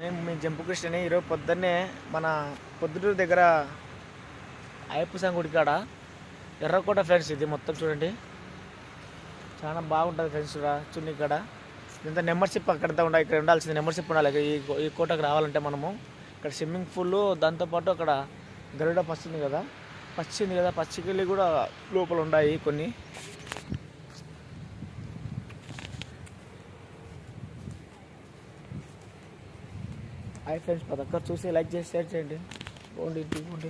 నేను మీ జంపు కృష్ణని ఈరోజు పొద్దున్నే మన పొద్దుటూరు దగ్గర అయ్యప్ప సంఘ గుడి కాడ ఎర్రకోట ఫ్రెండ్స్ ఇది మొత్తం చూడండి. చాలా బాగుంటుంది ఫ్రెండ్స్ కూడా చూడండి ఇక్కడ ఇంత నెంబర్షిప్ అక్కడ ఉండాలి ఇక్కడ ఉండాల్సింది నెంబర్షిప్ ఉండాలి. ఈ ఈ కోటకు రావాలంటే మనము ఇక్కడ స్విమ్మింగ్ పూల్ దాంతోపాటు అక్కడ గరుడ పచ్చింది కదా. పచ్చి ఉంది కదా. పచ్చికెళ్ళి కూడా లోపల ఉన్నాయి కొన్ని. హాయ్ ఫ్రెండ్స్ ప్రతి ఒక్కరు చూసి లైక్ చేసి షేర్ చేయండి పోండి ఇంటికి పోండి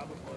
avuto